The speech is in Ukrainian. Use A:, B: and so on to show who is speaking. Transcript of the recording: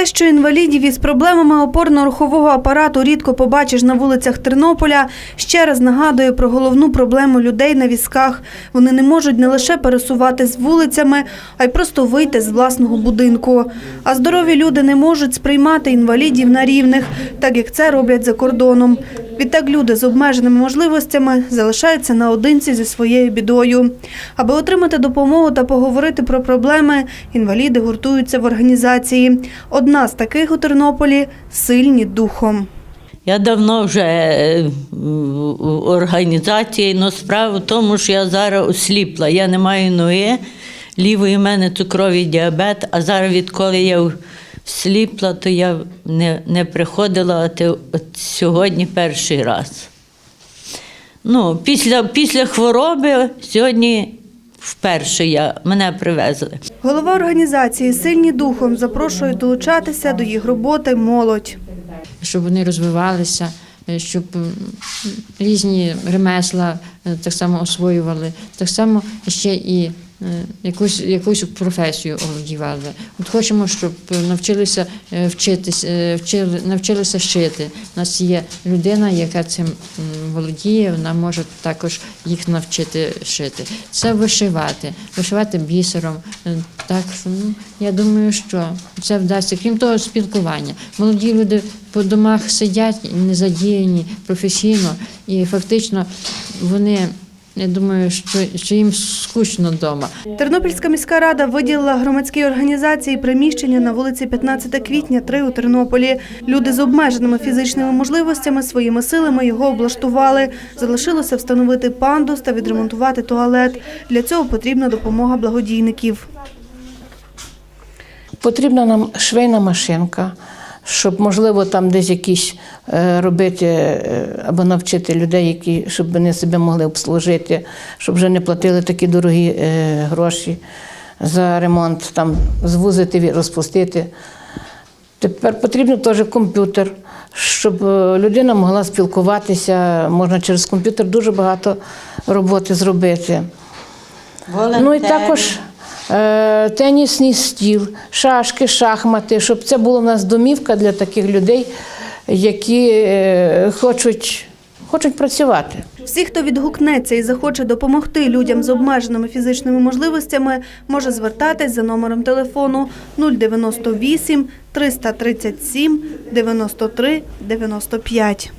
A: те, що інвалідів із проблемами опорно-рухового апарату рідко побачиш на вулицях Тернополя, ще раз нагадує про головну проблему людей на візках. Вони не можуть не лише пересуватись вулицями, а й просто вийти з власного будинку. А здорові люди не можуть сприймати інвалідів на рівних, так як це роблять за кордоном. Відтак люди з обмеженими можливостями залишаються наодинці зі своєю бідою. Аби отримати допомогу та поговорити про проблеми, інваліди гуртуються в організації. Одна з таких у Тернополі сильні духом.
B: Я давно вже е, в організації, але справа в тому, що я зараз осліпла. Я не маю ноги, лівої в мене цукровий діабет, а зараз відколи я сліпла, то я не, не приходила а те- от сьогодні перший раз. Ну, після, після хвороби сьогодні вперше я, мене привезли.
A: Голова організації Сильні духом запрошує долучатися до їх роботи молодь.
C: щоб вони розвивалися, е, щоб різні ремесла е, так само освоювали, так само ще і якусь, якусь професію овладівали. От хочемо, щоб навчилися е, вчитись, е, вчили, навчилися шити. У нас є людина, яка цим володіє, вона може також їх навчити шити. Це вишивати, вишивати бісером. Е, Так ну, я думаю, що це вдасться. Крім того, спілкування. Молоді люди по домах сидять не задіяні професійно, і фактично вони. Я думаю, що, що їм скучно вдома.
A: Тернопільська міська рада виділила громадській організації приміщення на вулиці 15 квітня 3 у Тернополі. Люди з обмеженими фізичними можливостями своїми силами його облаштували. Залишилося встановити пандус та відремонтувати туалет. Для цього потрібна допомога благодійників.
D: Потрібна нам швейна машинка, щоб, можливо, там десь якісь е, робити е, або навчити людей, які, щоб вони себе могли обслужити, щоб вже не платили такі дорогі е, гроші за ремонт, там звузити, розпустити. Тепер потрібен теж комп'ютер, щоб людина могла спілкуватися. Можна через комп'ютер дуже багато роботи зробити. Ну і також тенісний стіл, шашки, шахмати, щоб це була у нас домівка для таких людей, які е, хочуть, хочуть працювати.
A: Всі, хто відгукнеться і захоче допомогти людям з обмеженими фізичними можливостями, може звертатись за номером телефону 098 337 93 95.